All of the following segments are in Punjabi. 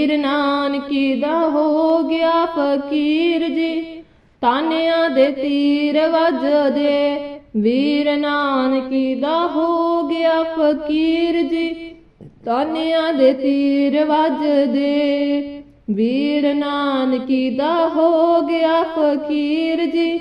ਵੀਰ ਨਾਨਕੀ ਦਾ ਹੋ ਗਿਆ ਫਕੀਰ ਜੀ। ਤਾਨਿਆਂ ਦੇ ਤੀਰ ਵੱਜਦੇ। ਵੀਰ ਨਾਨਕੀ ਦਾ ਹੋ ਗਿਆ ਫਕੀਰ ਜੀ। ਤਾਨਿਆਂ ਦੇ ਤੀਰ ਵੱਜਦੇ। ਵੀਰ ਨਾਨਕੀ ਦਾ ਹੋ ਗਿਆ ਫਕੀਰ ਜੀ।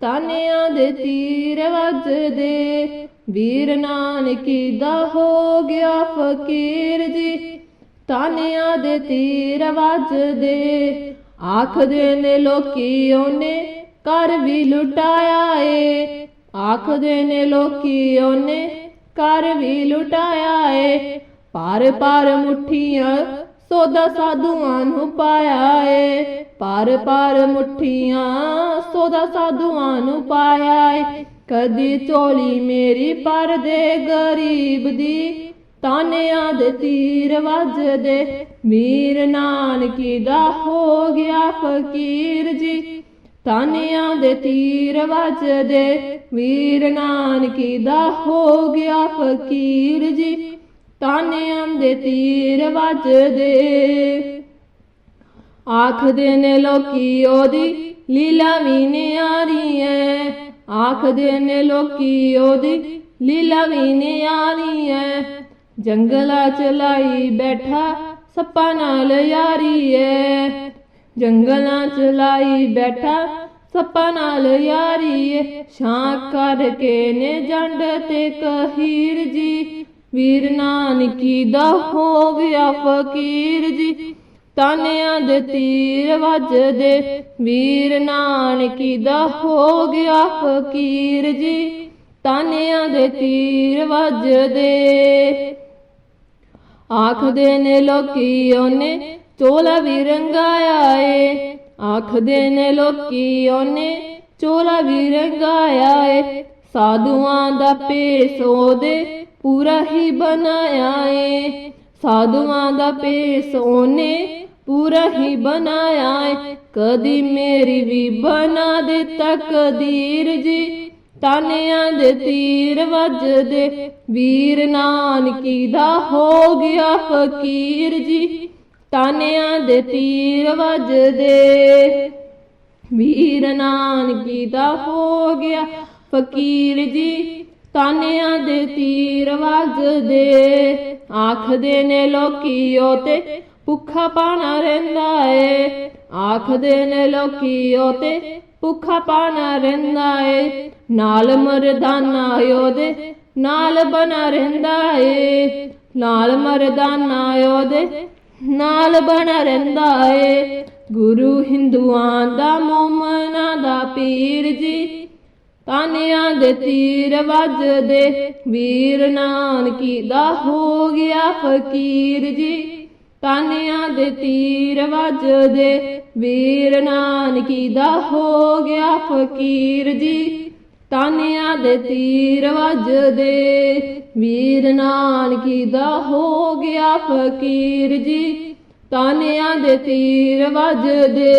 ਤਾਨਿਆਂ ਦੇ ਤੀਰ ਵੱਜਦੇ। ਵੀਰ ਨਾਨਕੀ ਦਾ ਹੋ ਗਿਆ ਫਕੀਰ ਜੀ। ਤਾਨਿਆਂ ਦੇ ਤੀਰ ਵੱਜਦੇ, ਆਖਦੇ ਨੇ ਲੋਕੀ ਉਹਨੇ ਘਰ ਵੀ ਲੁਟਾਇਆ ਏ। ਆਖਦੇ ਨੇ ਲੋਕੀ ਉਹਨੇ ਘਰ ਵੀ ਲੁਟਾਇਆ ਏ। ਪਰ ਪਰ ਮੁੱਠੀਆਂ ਸੋਦਾ ਸਾਧੂਆਂ ਨੂੰ ਪਾਇਆ ਏ। ਪਰ ਪਰ ਮੁੱਠੀਆਂ ਸੋਦਾ ਸਾਧੂਆਂ ਨੂੰ ਪਾਇਆ ਏ। ਕਦੀ ਚੋਲੀ ਮੇਰੀ ਪਰ ਦੇ ਗਰੀਬ ਦੀ ਤਾਨਿਆਂ ਦੇ ਤੀਰ ਵੱਜਦੇ, ਮੀਰ ਨਾਨਕੀ ਦਾ ਹੋ ਗਿਆ ਫਕੀਰ ਜੀ। ਤਾਨਿਆਂ ਦੇ ਤੀਰ ਵੱਜਦੇ ਵੀਰ ਨਾਨਕੀ ਦਾ ਹੋ ਗਿਆ ਫਕੀਰ ਜੀ। ਤਾਨਿਆਂ ਦੇ ਤੀਰ ਵੱਜਦੇ। ਆਖਦੇ ਨੇ ਲੋਕੀ ਉਹਦੀ ਲੀਲਾ ਵੀ ਨਿਆਰੀ ਐ। ਆਖਦੇ ਨੇ ਲੋਕੀ ਉਹਦੀ ਲੀਲਾ ਵੀ ਨਿਆਰੀ ਐ। ਜੰਗਲਾਂ ਚਲਾਈ ਬੈਠਾ, ਸੱਪਾਂ ਨਾਲ ਯਾਰੀ ਏ। ਜੰਗਲਾਂ ਚਲਾਈ ਬੈਠਾ, ਸੱਪਾਂ ਨਾਲ ਯਾਰੀ ਏ। ਛਾਂ ਕਰਕੇ ਨੇ ਜੰਡ ਤੇ ਕਹੀਰ ਜੀ। ਵੀਰ ਨਾਨਕੀ ਦਾ ਹੋ ਗਿਆ ਫਕੀਰ ਜੀ। ਤਾਨਿਆਂ ਦੇ ਤੀਰ ਵੱਜਦੇ, ਵੀਰ ਨਾਨਕੀ ਦਾ ਹੋ ਗਿਆ ਫਕੀਰ ਜੀ। ਤਾਨਿਆਂ ਦੇ ਤੀਰ ਵੱਜਦੇ। ਆਖਦੇ ਨੇ ਲੋਕੀ ਉਹਨੇ ਚੋਲਾ ਵੀ ਰੰਗਾਇਆ ਏ ਆਖਦੇ ਨੇ ਲੋਕੀ ਉਹਨੇ ਚੋਲਾ ਵੀ ਰੰਗਾਇਆ ਏ ਸਾਧੂਆਂ ਦਾ ਭੇਸ ਉਹਦੇ ਪੂਰਾ ਹੀ ਬਣਾਇਆ ਏ ਸਾਧੂਆਂ ਦਾ ਭੇਸ ਉਹਨੇ ਪੂਰਾ ਹੀ ਬਣਾਇਆ ਏ ਕਦੀ ਮੇਰੀ ਵੀ ਬਣਾ ਦੇ ਤਕਦੀਰ ਜੀ ਤਾਨਿਆਂ ਦੇ ਤੀਰ ਵੱਜਦੇ, ਵੀਰ ਨਾਨਕੀ ਦਾ ਹੋ ਗਿਆ ਫਕੀਰ ਜੀ। ਤਾਨਿਆਂ ਦੇ ਤੀਰ ਵੱਜਦੇ, ਵੀਰ ਨਾਨਕੀ ਦਾ ਹੋ ਗਿਆ ਫਕੀਰ ਜੀ। ਤਾਨਿਆਂ ਦੇ ਤੀਰ ਵੱਜਦੇ, ਆਖਦੇ ਨੇ ਲੋਕੀ ਉਹ ਤੇ ਭੁੱਖਾ ਪਾਣਾ ਰਹਿੰਦਾ ਏ। ਆਖਦੇ ਨੇ ਲੋਕੀ ਉਹ ਤੇ ਭੁੱਖਾ ਪਾਣਾ ਰਹਿੰਦਾ ਏ, ਨਾਲ ਮਰਦਾਨਾ ਉਹਦੇ ਨਾਲ ਬਣਾ ਰਹਿੰਦਾ ਏ। ਨਾਲ ਮਰਦਾਨਾ ਉਹਦੇ ਨਾਲ ਬਣਾ ਰਹਿੰਦਾ ਏ। ਗੁਰੂ ਹਿੰਦੂਆਂ ਦਾ, ਮੋਮਨਾ ਦਾ ਪੀਰ ਜੀ, ਤਾਨਿਆਂ ਦੇ ਤੀਰ ਵੱਜਦੇ। ਵੀਰ ਨਾਨਕੀ ਦਾ ਹੋ ਗਿਆ ਫਕੀਰ ਜੀ। ਤਾਨਿਆਂ ਦੇ ਤੀਰ ਵੱਜਦੇ। ਵੀਰ ਨਾਨਕੀ ਦਾ ਹੋ ਗਿਆ ਫਕੀਰ ਜੀ। ਤਾਨਿਆਂ ਦੇ ਤੀਰ ਵੱਜਦੇ। ਵੀਰ ਨਾਨਕੀ ਦਾ ਹੋ ਗਿਆ ਫਕੀਰ ਜੀ। ਤਾਨਿਆਂ ਦੇ ਤੀਰ ਵੱਜਦੇ।